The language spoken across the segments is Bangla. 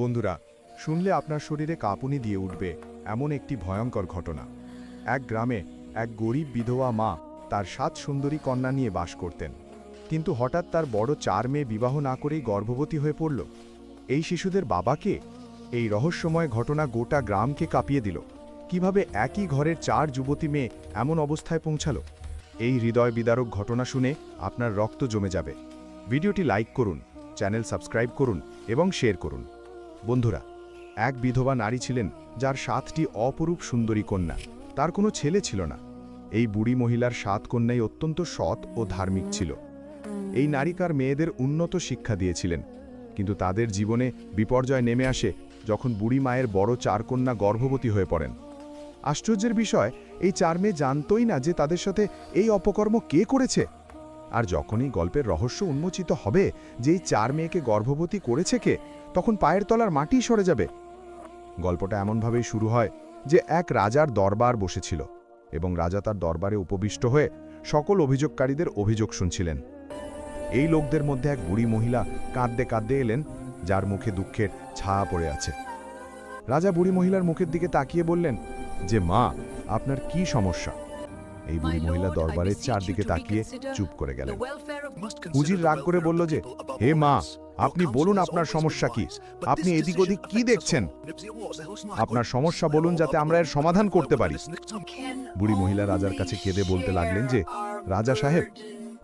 বন্ধুরা, শুনলে আপনার শরীরে কাঁপুনি দিয়ে উঠবে এমন একটি ভয়ঙ্কর ঘটনা। এক গ্রামে এক গরিব বিধবা মা তার সাত সুন্দরী কন্যা নিয়ে বাস করতেন। কিন্তু হঠাৎ তার বড় চার মেয়ে বিবাহ না করেই গর্ভবতী হয়ে পড়ল। এই শিশুদের বাবাকে এই রহস্যময় ঘটনা গোটা গ্রামকে কাঁপিয়ে দিল। কীভাবে একই ঘরের চার যুবতী মেয়ে এমন অবস্থায় পৌঁছালো? এই হৃদয় বিদারক ঘটনা শুনে আপনার রক্ত জমে যাবে। ভিডিওটি লাইক করুন, চ্যানেল সাবস্ক্রাইব করুন এবং শেয়ার করুন। বন্ধুরা, এক বিধবা নারী ছিলেন যার সাতটি অপরূপ সুন্দরী কন্যা। তার কোনো ছেলে ছিল না। এই বুড়ি মহিলার সাত কন্যাই অত্যন্ত সৎ ও ধার্মিক ছিল। এই নারিকার মেয়েদের উন্নত শিক্ষা দিয়েছিলেন। কিন্তু তাদের জীবনে বিপর্যয় নেমে আসে যখন বুড়ি মায়ের বড় চার কন্যা গর্ভবতী হয়ে পড়েন। আশ্চর্যের বিষয়, এই চার মেয়ে জানতই না যে তাদের সাথে এই অপকর্ম কে করেছে। আর যখনই গল্পের রহস্য উন্মোচিত হবে যে এই চার মেয়েকে গর্ভবতী করেছে কে তখন পায়ের তলার মাটি সরে যাবে। গল্পটা এমনভাবেই শুরু হয় যে এক রাজার দরবার বসেছিল এবং রাজা তার দরবারে উপবিষ্ট হয়ে সকল অভিযোগকারীদের অভিযোগ শুনছিলেন। এই লোকদের মধ্যে এক বুড়ি মহিলা কাঁদতে কাঁদতে এলেন যার মুখে দুঃখের ছায়া পড়ে আছে। রাজা বুড়ি মহিলার মুখের দিকে তাকিয়ে বললেন যে মা আপনার কি সমস্যা? এই বুড়ি মহিলা দরবারের চারদিকে তাকিয়ে চুপ করে গেলেন। উজির রাগ করে বলল যে হে মা আপনি বলুন আপনার সমস্যা কি? আপনি এদিক ওদিক কি দেখছেন? আপনার সমস্যা বলুন যাতে আমরা এর সমাধান করতে পারি। বুড়ি মহিলা রাজার কাছে কেঁদে বলতে লাগলেন যে রাজা সাহেব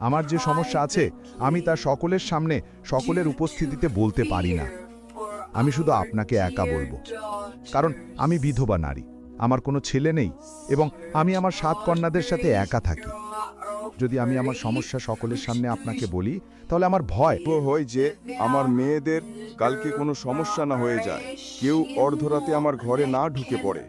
আমার যে সমস্যা আছে আমি তা সকলের সামনে সকলের উপস্থিতিতে বলতে পারি না। আমি শুধু আপনাকে একা বলব। কারণ আমি বিধবা নারী। আমার কোনো ছেলে নেই এবং আমি আমার সাত কন্যাদের সাথে একা থাকি। যদি আমি আমার সমস্যা সকলের সামনে আপনাকে বলি, তাহলে আমার ভয়। হয় যে আমার মেয়েদের কালকে কোনো সমস্যা না হয়ে যায়। কেউ অর্ধরাতে আমার ঘরে না ঢুকে পড়ে।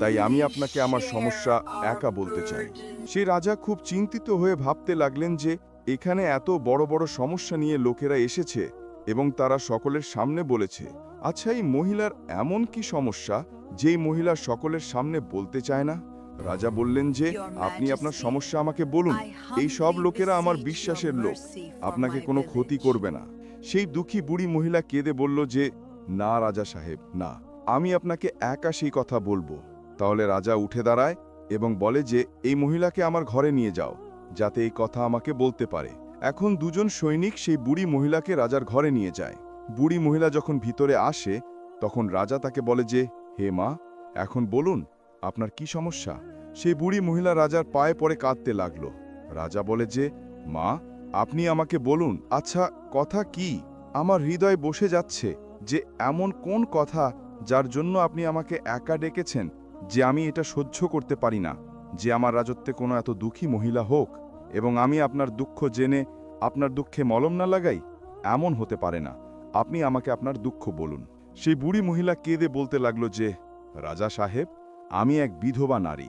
তাই আমি আপনাকে আমার সমস্যা একা বলতে চাই। সে রাজা খুব চিন্তিত হয়ে ভাবতে লাগলেন যে এখানে এত বড় বড় সমস্যা নিয়ে লোকেরা এসেছে এবং তারা সকলের সামনে বলেছে আচ্ছা এই মহিলার এমন কি সমস্যা, যেই মহিলা সকলের সামনে বলতে চায় না? রাজা বললেন যে আপনি আপনার সমস্যা আমাকে বলুন। এই সব লোকেরা আমার বিশ্বাসের লোক। আপনাকে কোনো ক্ষতি করবে না। সেই দুঃখী বুড়ি মহিলা কেঁদে বলল যে না রাজা সাহেব না। আমি আপনাকে একা সেই কথা বলব। তাহলে রাজা উঠে দাঁড়ায় এবং বলে যে এই মহিলাকে আমার ঘরে নিয়ে যাও যাতে এই কথা আমাকে বলতে পারে। এখন দুজন সৈনিক সেই বুড়ি মহিলাকে রাজার ঘরে নিয়ে যায়। বুড়ি মহিলা যখন ভিতরে আসে তখন রাজা তাকে বলে যে হে মা এখন বলুন আপনার কি সমস্যা? সেই বুড়ি মহিলা রাজার পায়ে পড়ে কাঁদতে লাগল। রাজা বলে যে, মা, আপনি আমাকে বলুন আচ্ছা কথা কি? আমার হৃদয় বসে যাচ্ছে যে এমন কোন কথা যার জন্য আপনি আমাকে একা ডেকেছেন যে আমি এটা সহ্য করতে পারি না, যে আমার রাজত্বে কোনো এত দুঃখী মহিলা হোক এবং আমি আপনার দুঃখ জেনে আপনার দুঃখে মলম না লাগাই? এমন হতে পারে না। আপনি আমাকে আপনার দুঃখ বলুন। সেই বুড়ি মহিলা কেঁদে বলতে লাগল যে, রাজা সাহেব আমি এক বিধবা নারী।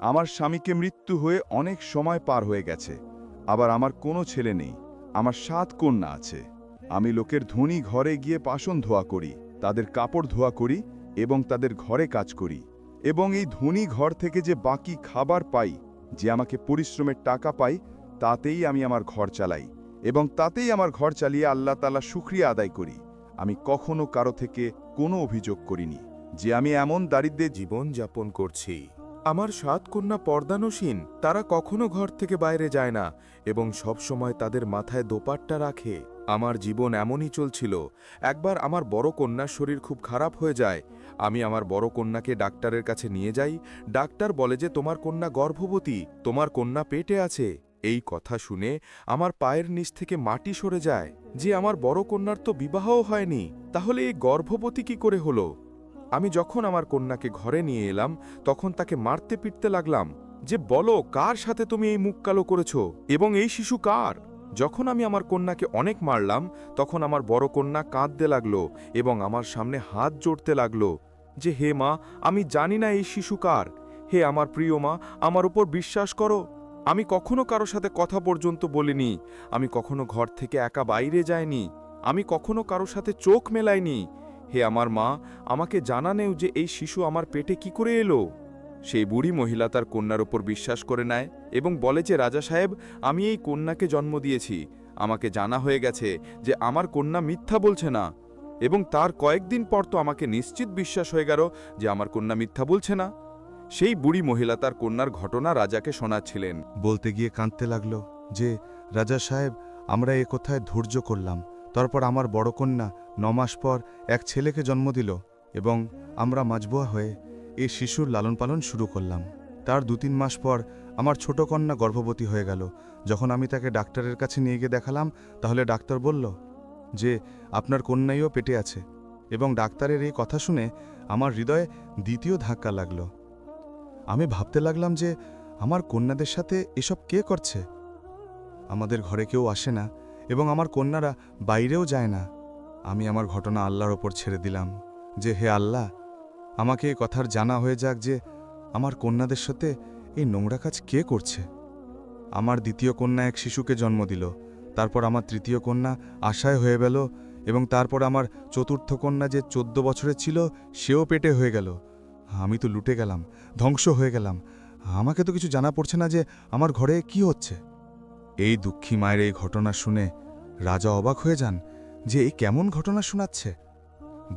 আমার স্বামীকে মৃত্যু হয়ে অনেক সময় পার হয়ে গেছে। আবার আমার কোনো ছেলে নেই। আমার সাত কন্যা আছে। আমি লোকের ধনী ঘরে গিয়ে পাশন ধোয়া করি, তাদের কাপড় ধোয়া করি এবং তাদের ঘরে কাজ করি। এবং এই ধনী ঘর থেকে যে বাকি খাবার পাই, যে আমাকে পরিশ্রমের টাকা পাই, তাতেই আমি আমার ঘর চালাই। এবং তাতেই আমার ঘর চালিয়ে আল্লাহ তালা সুক্রিয়া আদায় করি। আমি কখনো কারও থেকে কোনো অভিযোগ করিনি। যে আমি এমন দারিদ্রে জীবন যাপন করছি। আমার সাত কন্যা পর্দানসীন, তারা কখনো ঘর থেকে বাইরে যায় না এবং সব সময় তাদের মাথায় দোপাট্টা রাখে। আমার জীবন এমনই চলছিল, একবার আমার বড় কন্যার শরীর খুব খারাপ হয়ে যায়, আমি আমার বড় কন্যাকে ডাক্তারের কাছে নিয়ে যাই, ডাক্তার বলে যে, তোমার কন্যা গর্ভবতী, তোমার কন্যা পেটে আছে। এই কথা শুনে আমার পায়ের নিচ থেকে মাটি সরে যায়। যে, আমার বড় কন্যার তো বিবাহও হয়নি, তাহলে এই গর্ভবতী কি করে হলো? আমি যখন আমার কন্যাকে ঘরে নিয়ে এলাম, তখন তাকে মারতে পিটতে লাগলাম যে, বলো, কার সাথে তুমি এই মুখ কালো করেছ? এবং এই শিশু কার? যখন আমি আমার কন্যাকে অনেক মারলাম, তখন আমার বড় কন্যা কাঁদতে লাগল এবং আমার সামনে হাত জোড়তে লাগল যে, হে মা, আমি জানি না এই শিশু কার। হে আমার প্রিয় মা, আমার উপর বিশ্বাস করো। আমি কখনো কারও সাথে কথা পর্যন্ত বলিনি। আমি কখনো ঘর থেকে একা বাইরে যাইনি। আমি কখনো কারও সাথে চোখ মেলাইনি। হে আমার মা, আমাকে জানানেও যে এই শিশু আমার পেটে কি করে এলো। সেই বুড়ি মহিলা তার কন্যার ওপর বিশ্বাস করে নেয় এবং বলে যে, রাজা সাহেব, আমি এই কন্যাকে জন্ম দিয়েছি। আমাকে জানা হয়ে গেছে যে আমার কন্যা মিথ্যা বলছে না। এবং তার কয়েকদিন পর তো আমাকে নিশ্চিত বিশ্বাস হয়ে গেল যে আমার কন্যা মিথ্যা বলছে না। সেই বুড়ি মহিলা তার কন্যার ঘটনা রাজাকে শোনাচ্ছিলেন। বলতে গিয়ে কাঁদতে লাগল যে, রাজা সাহেব, আমরা এ কথায় ধৈর্য করলাম। তারপর আমার বড় কন্যা ন মাস পর এক ছেলেকে জন্ম দিল এবং আমরা মাজবুয়া হয়ে এই শিশুর লালন পালন শুরু করলাম। তার দু তিন মাস পর আমার ছোট কন্যা গর্ভবতী হয়ে গেল। যখন আমি তাকে ডাক্তারের কাছে নিয়ে গিয়ে দেখালাম, তাহলে ডাক্তার বলল যে, আপনার কন্যাইও পেটে আছে। এবং ডাক্তারের এই কথা শুনে আমার হৃদয়ে দ্বিতীয় ধাক্কা লাগল। আমি ভাবতে লাগলাম যে, আমার কন্যাদের সাথে এসব কে করছে? আমাদের ঘরে কেউ আসে না। এবং আমার কন্যারা বাইরেও যায় না। আমি আমার ঘটনা আল্লাহর ওপর ছেড়ে দিলাম যে, হে আল্লাহ, আমাকে এই কথার জানা হয়ে যাক যে, আমার কন্যাদের সাথে এই নোংরা কাজ কে করছে। আমার দ্বিতীয় কন্যা এক শিশুকে জন্ম দিল, তারপর আমার তৃতীয় কন্যা আশায় হয়ে গেল এবং তারপর আমার চতুর্থ কন্যা যে চোদ্দ বছরের ছিল, সেও পেটে হয়ে গেল। আমি তো লুটে গেলাম, ধ্বংস হয়ে গেলাম। আমাকে তো কিছু জানা পড়ছে না যে, আমার ঘরে কি হচ্ছে। এই দুঃখী মায়ের এই ঘটনা শুনে রাজা অবাক হয়ে যান যে এই কেমন ঘটনা শোনাচ্ছে।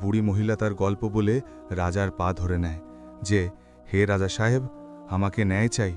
বুড়ি মহিলা তার গল্প বলে রাজার পা ধরে নেয় যে, হে রাজা সাহেব, আমাকে ন্যায় চাই।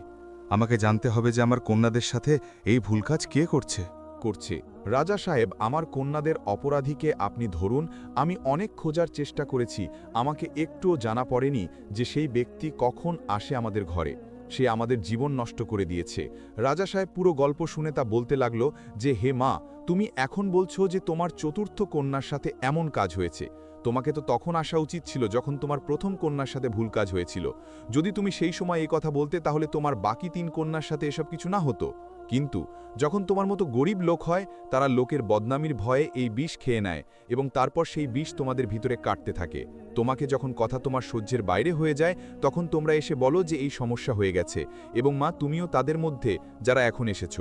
আমাকে জানতে হবে যে আমার কন্যাদের সাথে এই ভুল কাজ কে করছে? করছে। রাজা সাহেব, আমার কন্যাদের অপরাধীকে আপনি ধরুন, আমি অনেক খোঁজার চেষ্টা করেছি। আমাকে একটুও জানা পড়েনি যে সেই ব্যক্তি কখন আসে আমাদের ঘরে। সে আমাদের জীবন নষ্ট করে দিয়েছে। রাজা সাহেব পুরো গল্প শুনে তা বলতে লাগল যে, হে মা, তুমি এখন বলছো যে তোমার চতুর্থ কন্যার সাথে এমন কাজ হয়েছে। তোমাকে তো তখন আসা উচিত ছিল যখন তোমার প্রথম কন্যার সাথে ভুল কাজ হয়েছিল। যদি তুমি সেই সময় এই কথা বলতে তাহলে তোমার বাকি তিন কন্যার সাথে এসব কিছু না হতো? কিন্তু যখন তোমার মতো গরিব লোক হয়, তারা লোকের বদনামির ভয়ে এই বিষ খেয়ে নেয় এবং তারপর সেই বিষ তোমাদের ভিতরে কাটতে থাকে। তোমাকে যখন কথা তোমার সহ্যের বাইরে হয়ে যায়, তখন তোমরা এসে বলো যে এই সমস্যা হয়ে গেছে এবং মা, তুমিও তাদের মধ্যে যারা এখন এসেছ।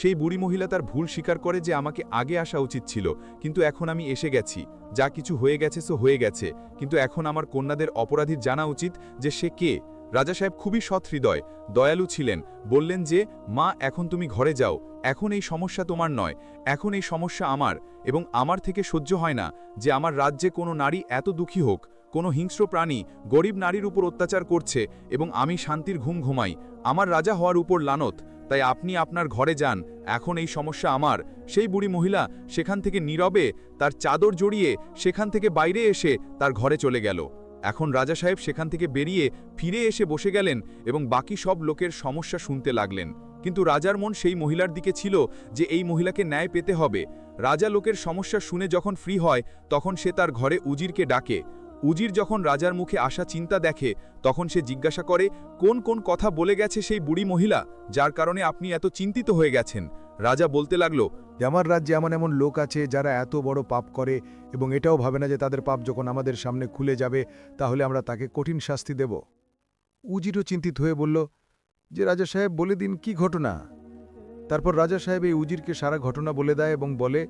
সেই বুড়ি মহিলা তার ভুল স্বীকার করে যে আমাকে আগে আসা উচিত ছিল, কিন্তু এখন আমি এসে গেছি। যা কিছু হয়ে গেছে সো হয়ে গেছে, কিন্তু এখন আমার কন্যাদের অপরাধীর জানা উচিত যে সে কে। রাজা সাহেব খুবই সৎ হৃদয়, দয়ালু ছিলেন, বললেন যে, মা, এখন তুমি ঘরে যাও, এখন এই সমস্যা তোমার নয়, এখন এই সমস্যা আমার এবং আমার থেকে সহ্য হয় না যে আমার রাজ্যে কোনো নারী এত দুঃখী হোক, কোনো হিংস্র প্রাণী, গরিব নারীর উপর অত্যাচার করছে এবং আমি শান্তির ঘুম ঘুমাই, আমার রাজা হওয়ার উপর লানত, তাই আপনি আপনার ঘরে যান, এখন এই সমস্যা আমার। সেই বুড়ি মহিলা সেখান থেকে নীরবে, তার চাদর জড়িয়ে সেখান থেকে বাইরে এসে তার ঘরে চলে গেল। এখন রাজা সাহেব সেখান থেকে বেরিয়ে ফিরে এসে বসে গেলেন এবং বাকি সব লোকের সমস্যা শুনতে লাগলেন। কিন্তু রাজার মন সেই মহিলার দিকে ছিল যে এই মহিলাকে ন্যায় পেতে হবে। রাজা লোকের সমস্যা শুনে যখন ফ্রি হয়, তখন সে তার ঘরে উজিরকে ডাকে। উজির যখন রাজার মুখে আসা চিন্তা দেখে, তখন সে জিজ্ঞাসা করে, কোন কোন কথা বলে গেছে সেই বুড়ি মহিলা, যার কারণে আপনি এত চিন্তিত হয়ে গেছেন? রাজা বলতে লাগল, আমার রাজ্যে এমন এমন লোক আছে যারা এত বড় পাপ করে এবং এটাও ভাবে না যে তাদের পাপ যখন আমাদের সামনে খুলে যাবে, তাহলে আমরা তাকে কঠিন শাস্তি দেব। উজিরও চিন্তিত হয়ে বলল, যে রাজা সাহেব বলে দিন কি ঘটনা? তারপর রাজা সাহেব এই উজিরকে সারা ঘটনা বলে দেয় এবং বলে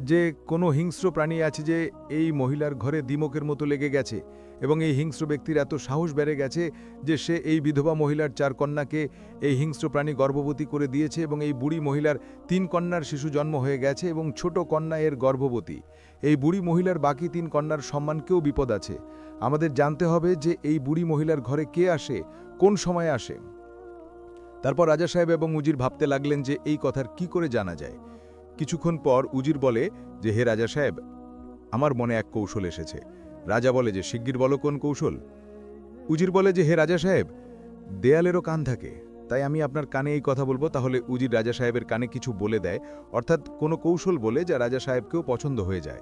যে কোনো হিংস্র প্রাণী আছে যে এই মহিলার ঘরে দিমকের মতো লেগে গেছে এবং এই হিংস্র ব্যক্তির এত সাহস বেড়ে গেছে যে সে এই বিধবা মহিলার চার কন্যাকে এই হিংস্র প্রাণী গর্ভবতী করে দিয়েছে এবং এই বুড়ি মহিলার তিন কন্যার শিশু জন্ম হয়ে গেছে এবং ছোট কন্যা এর গর্ভবতী। এই বুড়ি মহিলার বাকি তিন কন্যার সম্মানকেও বিপদ আছে। আমাদের জানতে হবে যে এই বুড়ি মহিলার ঘরে কে আসে, কোন সময়ে আসে। তারপর রাজা সাহেব এবং উজির ভাবতে লাগলেন যে এই কথার কি করে জানা যায়। কিছুক্ষণ পর উজির বলে যে, হে রাজা সাহেব, আমার মনে এক কৌশল এসেছে। রাজা বলে যে, শিগগির বলো কোন কৌশল? উজির বলে যে, হে রাজা সাহেব, দেয়ালেরও কান থাকে, তাই আমি আপনার কানে এই কথা বলব, তাহলে উজির রাজা সাহেবের কানে কিছু বলে দেয়, অর্থাৎ কোনো কৌশল বলে যা রাজা সাহেবকেও পছন্দ হয়ে যায়।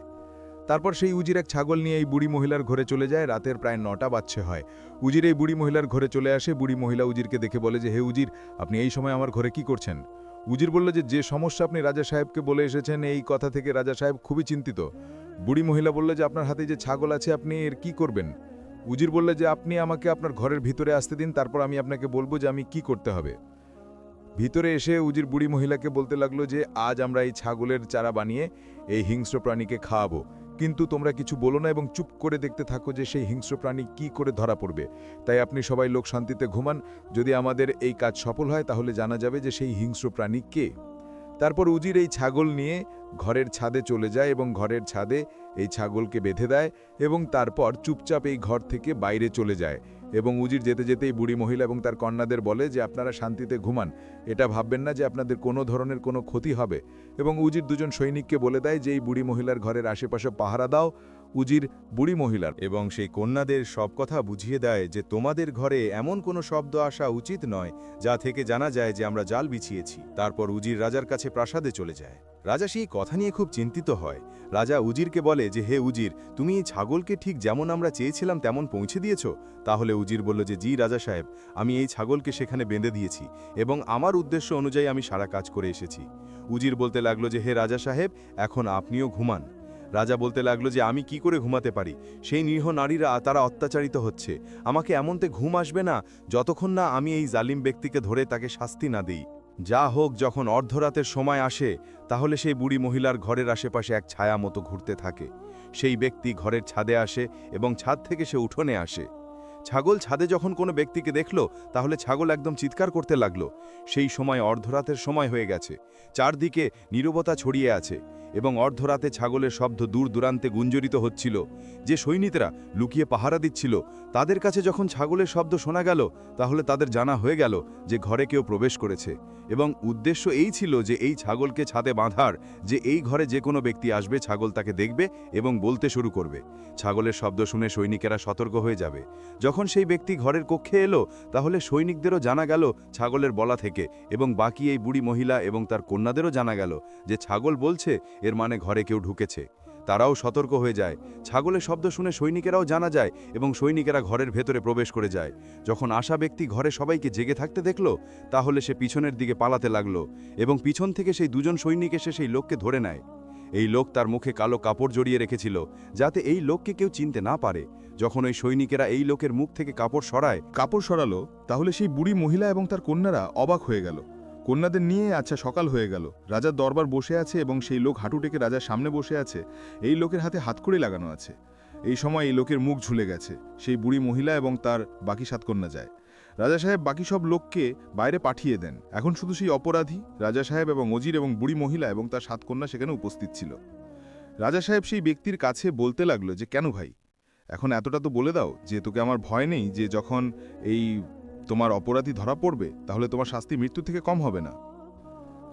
তারপর সেই উজির এক ছাগল নিয়ে এই বুড়ি মহিলার ঘরে চলে যায়, রাতের প্রায় নটা বাজছে হয়। উজির এই বুড়ি মহিলার ঘরে চলে আসে, বুড়ি মহিলা উজিরকে দেখে বলে যে, হে উজির, আপনি এই সময় আমার ঘরে কি করছেন? উজির বলল যে যে সমস্যা আপনি রাজা সাহেবকে বলে এসেছেন, এই কথা থেকে রাজা সাহেব খুবই চিন্তিত। বুড়ি মহিলা বলল যে, আপনার হাতে যে ছাগল আছে, আপনি এর কি করবেন? উজির বললে যে, আপনি আমাকে আপনার ঘরের ভিতরে আসতে দিন, তারপর আমি আপনাকে বলব যে, আমি কি করতে হবে। ভিতরে এসে উজির বুড়ি মহিলাকে বলতে লাগল যে, আজ আমরা এই ছাগলের চারা বানিয়ে এই হিংস্র প্রাণীকে খাওয়াবো। কিন্তু তোমরা কিছু বলো না এবং চুপ করে দেখতে থাকো যে সেই হিংস্র প্রাণী কি করে ধরা পড়বে। তাই আপনি সবাই লোক শান্তিতে ঘুমান। যদি আমাদের এই কাজ সফল হয়, তাহলে জানা যাবে যে সেই হিংস্র প্রাণী কে। তারপর উজির এই ছাগল নিয়ে ঘরের ছাদে চলে যায় এবং ঘরের ছাদে এই ছাগলকে বেঁধে দেয় এবং তারপর চুপচাপ এই ঘর থেকে বাইরে চলে যায়। এবং উজির যেতে যেতেই বুড়ি মহিলা এবং তার কন্যাদের বলে যে আপনারা শান্তিতে ঘুমান। এটা ভাববেন না যে আপনাদের কোনো ধরনের কোনো ক্ষতি হবে। এবং উজির দুজন সৈনিককে বলে দেয় যে, এই বুড়ি মহিলার ঘরের আশেপাশে পাহারা দাও উজির বুড়ি মহিলার এবং সেই কন্যাদের সব কথা বুঝিয়ে দেয় যে তোমাদের ঘরে এমন কোনো শব্দ আসা উচিত নয় যা থেকে জানা যায় যে আমরা জাল বিছিয়েছি। তারপর উজির রাজার কাছে প্রাসাদে চলে যায়। রাজা সেই কথা নিয়ে খুব চিন্তিত হয়। রাজা উজিরকে বলে যে, হে উজির, তুমি এই ছাগলকে ঠিক যেমন আমরা চেয়েছিলাম তেমন পৌঁছে দিয়েছ? তাহলে উজির বলল যে, জি রাজা সাহেব, আমি এই ছাগলকে সেখানে বেঁধে দিয়েছি এবং আমার উদ্দেশ্য অনুযায়ী আমি সারা কাজ করে এসেছি। উজির বলতে লাগল যে, হে রাজা সাহেব, এখন আপনিও ঘুমান। রাজা বলতে লাগল যে আমি কি করে ঘুমাতে পারি? সেই নিরীহ নারীরা তারা অত্যাচারিত হচ্ছে। আমাকে এমনতে ঘুম আসবে না যতক্ষণ না আমি এই জালিম ব্যক্তিকে ধরে তাকে শাস্তি না দিই। যা হোক যখন অর্ধরাতের সময় আসে, তাহলে সেই বুড়ি মহিলার ঘরের আশেপাশে এক ছায়া মতো ঘুরতে থাকে। সেই ব্যক্তি ঘরের ছাদে আসে এবং ছাদ থেকে সে উঠোনে আসে। ছাগল ছাদে যখন কোনো ব্যক্তিকে দেখল, তাহলে ছাগল একদম চিৎকার করতে লাগল। সেই সময় অর্ধরাতের সময় হয়ে গেছে। চারদিকে নীরবতা ছড়িয়ে আছে। এবং অর্ধরাতে ছাগলের শব্দ দূর দূরান্তে গুঞ্জরিত হচ্ছিল। যে সৈনিকরা লুকিয়ে পাহারা দিচ্ছিল, তাদের কাছে যখন ছাগলের শব্দ শোনা গেল, তাহলে তাদের জানা হয়ে গেল যে ঘরে কেউ প্রবেশ করেছে। এবং উদ্দেশ্য এই ছিল যে এই ছাগলকে ছাদে বাঁধার, যে এই ঘরে যে কোনো ব্যক্তি আসবে, ছাগল তাকে দেখবে এবং বলতে শুরু করবে। ছাগলের শব্দ শুনে সৈনিকেরা সতর্ক হয়ে যাবে। যখন সেই ব্যক্তি ঘরের কক্ষে এলো, তাহলে সৈনিকদেরও জানা গেল ছাগলের বলা থেকে, এবং বাকি এই বুড়ি মহিলা এবং তার কন্যাদেরও জানা গেল যে ছাগল বলছে এর মানে ঘরে কেউ ঢুকেছে। তারাও সতর্ক হয়ে যায়। ছাগলের শব্দ শুনে সৈনিকেরাও জানা যায় এবং সৈনিকেরা ঘরের ভেতরে প্রবেশ করে যায়। যখন আশা ব্যক্তি ঘরে সবাইকে জেগে থাকতে দেখল, তাহলে সে পিছনের দিকে পালাতে লাগল এবং পিছন থেকে সেই দুজন সৈনিক এসে সেই লোককে ধরে নেয়। এই লোক তার মুখে কালো কাপড় জড়িয়ে রেখেছিল, যাতে এই লোককে কেউ চিনতে না পারে। যখন ওই সৈনিকেরা এই লোকের মুখ থেকে কাপড় সরায়, কাপড় সরালো, তাহলে সেই বুড়ি মহিলা এবং তার কন্যারা অবাক হয়ে গেল। কন্যাদের নিয়ে আচ্ছা সকাল হয়ে গেল। রাজার দরবার বসে আছে এবং সেই লোক হাঁটু টেকে রাজার সামনে বসে আছে। এই লোকের হাতে হাত হাতকড়ি লাগানো আছে। এই সময় এই লোকের মুখ ঝুলে গেছে। সেই বুড়ি মহিলা এবং তার বাকি সাত কন্যা যায়। রাজা সাহেব বাকি সব লোককে বাইরে পাঠিয়ে দেন। এখন শুধু সেই অপরাধী, রাজা সাহেব এবং অজির এবং বুড়ি মহিলা এবং তার সাত কন্যা সেখানে উপস্থিত ছিল। রাজা সাহেব সেই ব্যক্তির কাছে বলতে লাগল যে, কেন ভাই? এখন এতটা তো বলে দাও যে, তোকে আমার ভয় নেই যে, যখন এই তোমার অপরাধী ধরা পড়বে, তাহলে তোমার শাস্তি মৃত্যু থেকে কম হবে না।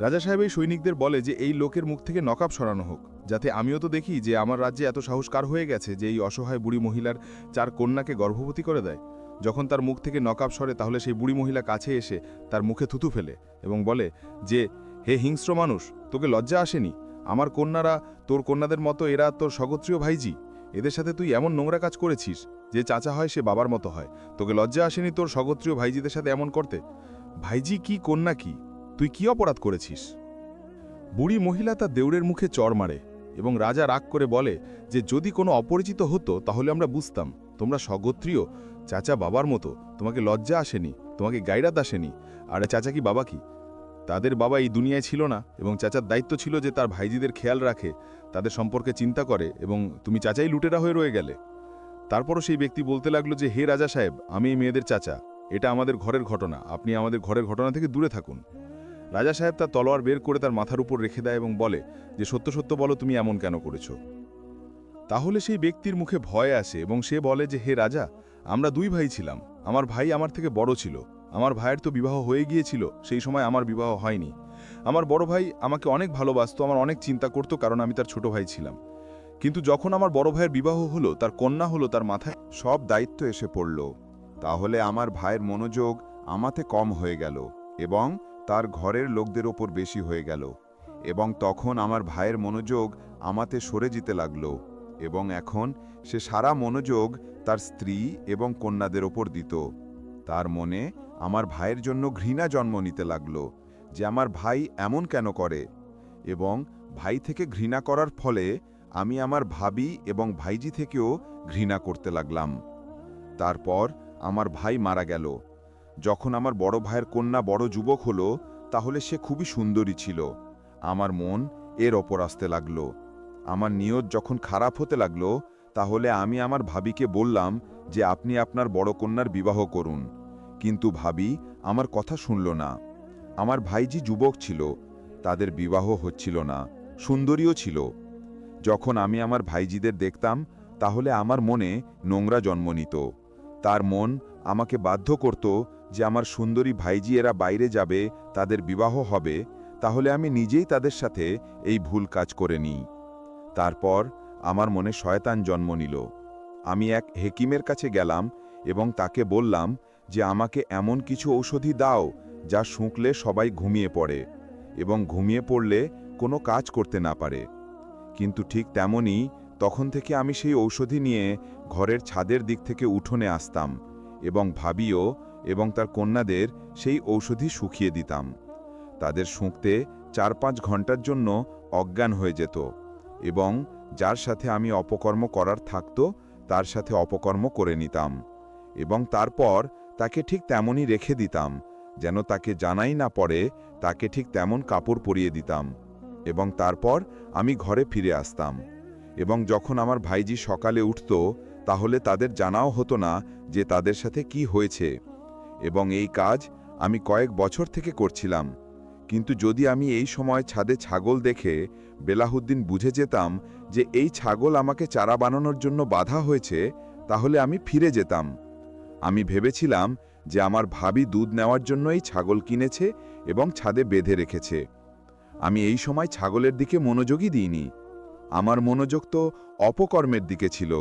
রাজা সাহেব এই সৈনিকদের বলে যে, এই লোকের মুখ থেকে নকাব সরানো হোক, যাতে আমিও তো দেখি যে আমার রাজ্যে এত সাহস কার হয়ে গেছে যে এই অসহায় বুড়ি মহিলার চার কন্যাকে গর্ভবতী করে দেয়। যখন তার মুখ থেকে নকাব সরে, তাহলে সেই বুড়ি মহিলা কাছে এসে তার মুখে থুতু ফেলে এবং বলে যে, হে হিংস্র মানুষ, তোকে লজ্জা আসেনি? আমার কন্যারা, তোর কন্যাদের মতো, এরা তোর স্বগোত্রীয় ভাইজি। এদের সাথে তুই এমন নোংরা কাজ করেছিস যে চাচা হয় সে বাবার মতো হয়। তোকে লজ্জা আসেনি তোর স্বগোত্রীয় ভাইজিদের সাথে এমন করতে? ভাইজি কি, কন্যা কি? তুই কি অপরাধ করেছিস? বুড়ি মহিলা তার দেউরের মুখে চর মারে এবং রাজা রাগ করে বলে যে যদি কোনো অপরিচিত হতো তাহলে আমরা বুঝতাম, তোমরা স্বগোত্রীয় চাচা বাবার মতো, তোমাকে লজ্জা আসেনি, তোমাকে গাইরাত আসেনি। আর চাচা কি বাবা কি? তাদের বাবা এই দুনিয়ায় ছিল না এবং চাচার দায়িত্ব ছিল যে তার ভাইজিদের খেয়াল রাখে। তাদের সম্পর্কে চিন্তা করে এবং তুমি চাচাই লুটেরা হয়ে রয়ে গেলে। তারপরও সেই ব্যক্তি বলতে লাগল যে, হে রাজা সাহেব, আমি এই মেয়েদের চাচা। এটা আমাদের ঘরের ঘটনা। আপনি আমাদের ঘরের ঘটনা থেকে দূরে থাকুন। রাজা সাহেব তার তলোয়ার বের করে তার মাথার উপর রেখে দেয় এবং বলে, যে, সত্য সত্য বলো, তুমি এমন কেন করেছ? তাহলে সেই ব্যক্তির মুখে ভয় আসে এবং সে বলে যে, হে রাজা, আমরা দুই ভাই ছিলাম। আমার ভাই আমার থেকে বড় ছিল। আমার ভাইয়ের তো বিবাহ হয়ে গিয়েছিল। সেই সময় আমার বিবাহ হয়নি। আমার বড় ভাই আমাকে অনেক ভালোবাসতো, আমার অনেক চিন্তা করতো কারণ আমি তার ছোট ভাই ছিলাম। কিন্তু যখন আমার বড় ভাইয়ের বিবাহ হলো, তার কন্যা হলো, তার মাথায় সব দায়িত্ব এসে পড়ল। তাহলে আমার ভাইয়ের মনোযোগ আমাতে কম হয়ে গেল এবং তার ঘরের লোকদের ওপর বেশি হয়ে গেল এবং তখন আমার ভাইয়ের মনোযোগ আমাতে সরে যেতে লাগল এবং এখন সে সারা মনোযোগ তার স্ত্রী এবং কন্যাদের ওপর দিত। তার মনে আমার ভাইয়ের জন্য ঘৃণা জন্ম নিতে লাগল যে আমার ভাই এমন কেন করে এবং ভাই থেকে ঘৃণা করার ফলে আমি আমার ভাবি এবং ভাইজি থেকেও ঘৃণা করতে লাগলাম। তারপর আমার ভাই মারা গেল। যখন আমার বড় ভাইয়ের কন্যা বড় যুবক হলো, তাহলে সে খুবই সুন্দরী ছিল। আমার মন এর ওপর আসতে লাগল। আমার নিয়ত যখন খারাপ হতে লাগল, তাহলে আমি আমার ভাবিকে বললাম যে, আপনি আপনার বড় কন্যার বিবাহ করুন। কিন্তু ভাবি আমার কথা শুনল না। আমার ভাইজি যুবক ছিল, তাদের বিবাহ হচ্ছিল না, সুন্দরীও ছিল। যখন আমি আমার ভাইজিদের দেখতাম, তাহলে আমার মনে নোংরা জন্ম নিত। তার মন আমাকে বাধ্য করত যে আমার সুন্দরী ভাইজি এরা বাইরে যাবে, তাদের বিবাহ হবে, তাহলে আমি নিজেই তাদের সাথে এই ভুল কাজ করে নিই। তারপর আমার মনে শয়তান জন্ম নিল। আমি এক হেকিমের কাছে গেলাম এবং তাকে বললাম যে, আমাকে এমন কিছু ঔষধি দাও যা শুঁকলে সবাই ঘুমিয়ে পড়ে এবং ঘুমিয়ে পড়লে কোনো কাজ করতে না পারে। কিন্তু ঠিক তেমনই তখন থেকে আমি সেই ঔষধি নিয়ে ঘরের ছাদের দিক থেকে উঠোনে আসতাম এবং ভাবিও এবং তার কন্যাদের সেই ঔষধি শুকিয়ে দিতাম। তাদের শুঁকতে চার পাঁচ ঘণ্টার জন্য অজ্ঞান হয়ে যেত এবং যার সাথে আমি অপকর্ম করার থাকতো, তার সাথে অপকর্ম করে নিতাম এবং তারপর তাকে ঠিক তেমনই রেখে দিতাম যেন তাকে জানাই না পড়ে, তাকে ঠিক তেমন কাপড় পরিয়ে দিতাম। এবং তারপর আমি ঘরে ফিরে আসতাম। এবং যখন আমার ভাইজি সকালে উঠত, তাহলে তাদের জানাও হতো না যে তাদের সাথে কি হয়েছে। এবং এই কাজ আমি কয়েক বছর থেকে করছিলাম। কিন্তু যদি আমি এই সময় ছাদে ছাগল দেখে বেলাহুদ্দিন বুঝে যেতাম যে এই ছাগল আমাকে চারা বানানোর জন্য বাধা হয়েছে, তাহলে আমি ফিরে যেতাম। আমি ভেবেছিলাম যে আমার ভাবি দুধ নেওয়ার জন্যই ছাগল কিনেছে এবং ছাদে বেঁধে রেখেছে। আমি এই সময় ছাগলের দিকে মনোযোগই দিইনি। আমার মনোযোগ তো অপকর্মের দিকে ছিল।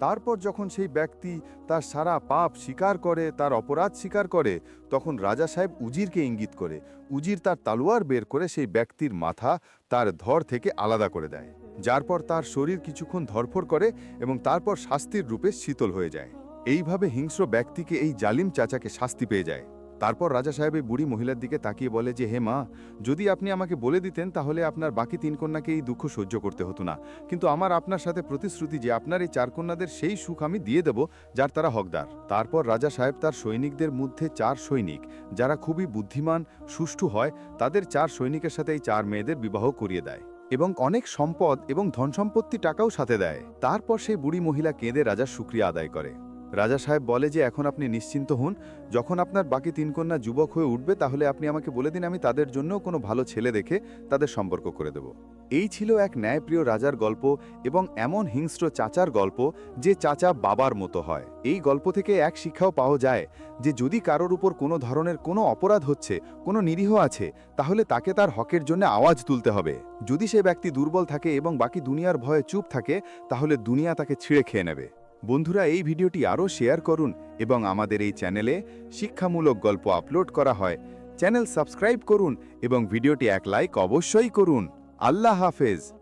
তারপর যখন সেই ব্যক্তি তার সারা পাপ স্বীকার করে, তার অপরাধ স্বীকার করে, তখন রাজা সাহেব উজিরকে ইঙ্গিত করে। উজির তার তালোয়ার বের করে সেই ব্যক্তির মাথা তার ধর থেকে আলাদা করে দেয়। যার পর তার শরীর কিছুক্ষণ ধরফর করে এবং তারপর শাস্তির রূপে শীতল হয়ে যায়। এইভাবে হিংস্র ব্যক্তিকে এই জালিম চাচাকে শাস্তি পেয়ে যায়। তারপর রাজা সাহেব এই বুড়ি মহিলার দিকে তাকিয়ে বলে যে, হে মা, যদি আপনি আমাকে বলে দিতেন, তাহলে আপনার বাকি তিন কন্যাকে এই দুঃখ সহ্য করতে হতো না। কিন্তু আমার আপনার সাথে প্রতিশ্রুতি যে, আপনার এই চার কন্যাদের সেই সুখ আমি দিয়ে দেব, যার তারা হকদার। তারপর রাজা সাহেব তার সৈনিকদের মধ্যে চার সৈনিক, যারা খুবই বুদ্ধিমান, সুষ্ঠু হয়, তাদের চার সৈনিকের সাথে এই চার মেয়েদের বিবাহ করিয়ে দেয় এবং অনেক সম্পদ এবং ধনসম্পত্তি টাকাও সাথে দেয়। তারপর সেই বুড়ি মহিলা কেঁদে রাজার শুক্রিয়া আদায় করে। রাজা সাহেব বলে যে, এখন আপনি নিশ্চিন্ত হন, যখন আপনার বাকি তিন কন্যা যুবক হয়ে উঠবে, তাহলে আপনি আমাকে বলে দিন, আমি তাদের জন্য কোনো ভালো ছেলে দেখে তাদের সম্পর্ক করে দেব। এই ছিল এক ন্যায়প্রিয় রাজার গল্প এবং এমন হিংস্র চাচার গল্প যে চাচা বাবার মতো হয়। এই গল্প থেকে এক শিক্ষাও পাওয়া যায় যে, যদি কারোর উপর কোনো ধরনের কোনো অপরাধ হচ্ছে, কোনো নিরীহ আছে, তাহলে তাকে তার হকের জন্য আওয়াজ তুলতে হবে। যদি সে ব্যক্তি দুর্বল থাকে এবং বাকি দুনিয়ার ভয়ে চুপ থাকে, তাহলে দুনিয়া তাকে ছিঁড়ে খেয়ে নেবে। বন্ধুরা, এই ভিডিওটি আরও শেয়ার করুন এবং আমাদের এই চ্যানেলে শিক্ষামূলক গল্প আপলোড করা হয়। চ্যানেল সাবস্ক্রাইব করুন এবং ভিডিওটি এক লাইক অবশ্যই করুন। আল্লাহ হাফেজ।